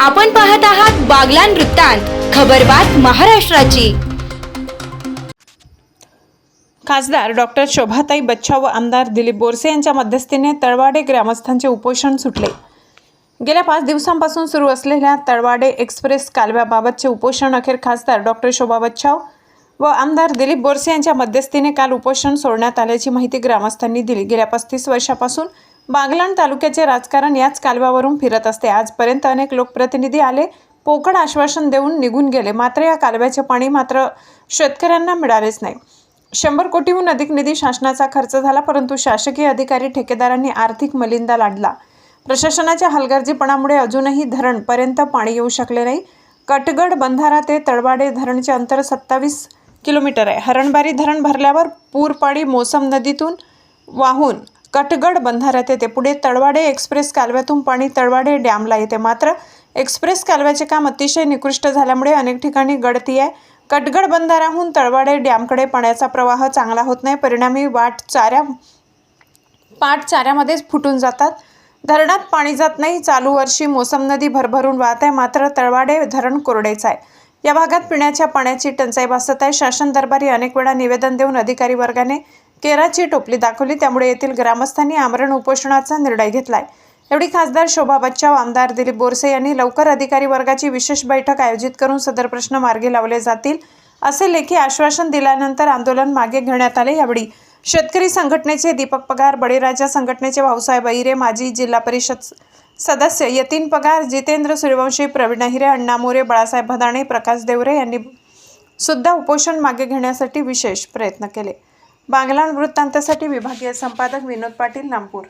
आपण पाहत आहात बागलान वृत्तांत खबरबात महाराष्ट्राची. खासदार डॉक्टर शोभाताई बच्चाव व आमदार दिलीप बोरसे यांच्या मध्यस्थीने तळवाडे ग्रामस्थांचे उपोषण सुटले. गेल्या पाच दिवसांपासून सुरू असलेल्या तळवाडे एक्सप्रेस कालव्याबाबतचे उपोषण अखेर खासदार डॉक्टर शोभा बच्छाव व आमदार दिलीप बोरसे यांच्या मध्यस्थीने काल उपोषण सोडण्यात आल्याची माहिती ग्रामस्थांनी दिली. गेल्या पस्तीस वर्षापासून बागलाण तालुक्याचे राजकारण याच कालव्यावरून फिरत असते. आजपर्यंत अनेक लोकप्रतिनिधी आले पोकळ आश्वासन देऊन निघून गेले. मात्र या कालव्याचे पाणी मात्र शेतकऱ्यांना मिळालेच नाही. शंभर कोटीहून अधिक निधी शासनाचा खर्च झाला परंतु शासकीय अधिकारी ठेकेदारांनी आर्थिक मलिंदा लाडला प्रशासनाच्या हलगर्जीपणामुळे अजूनही धरणपर्यंत पाणी येऊ शकले नाही. कटगड बंधारा ते तळवाडे धरणचे अंतर सत्तावीस किलोमीटर आहे. हरणबारी धरण भरल्यावर पूर पाणी मोसम नदीतून वाहून कटगड बंधाऱ्यात येते. पुढे तळवाडे एक्सप्रेस कालव्यातून पाणी तळवाडे डॅमला येते. मात्र एक्सप्रेस कालव्याचे काम अतिशय निकृष्ट झाल्यामुळे अनेक ठिकाणी गळती आहे. कटगड बंधाऱ्याहून तळवाडे डॅमकडे पाण्याचा प्रवाह चांगला होत नाही. परिणामी वाट चाऱ्या पाट चाऱ्यामध्येच फुटून जातात. धरणात पाणी जात नाही. चालू वर्षी मोसम नदी भरभरून वाहत आहे. मात्र तळवाडे धरण कोरडेच आहे. या भागात पिण्याच्या पाण्याची टंचाई भासत आहे. शासन दरबारी अनेक वेळा निवेदन देऊन अधिकारी वर्गाने केराची टोपली दाखवली. त्यामुळे येथील ग्रामस्थांनी आमरण उपोषणाचा निर्णय घेतलाय. एवढी खासदार शोभा बच्चाव आमदार दिलीप बोरसे यांनी लवकर अधिकारी वर्गाची विशेष बैठक आयोजित करून सदर प्रश्न मार्गी लावले जातील असे लेखी आश्वासन दिल्यानंतर आंदोलन मागे घेण्यात आले. यावेळी शेतकरी संघटनेचे दीपक पगार बळीराजा संघटनेचे भाऊसाहेब अहिरे माजी जिल्हा परिषद सदस्य यतीन पगार जितेंद्र सूर्यवंशी प्रवीण अहिरे अण्णा मोरे बाळासाहेब भदाणे प्रकाश देवरे यांनी सुद्धा उपोषण मागे घेण्यासाठी विशेष प्रयत्न केले. बांगलाण वृत्तांतासाठी विभागीय संपादक विनोद पाटील नागपूर.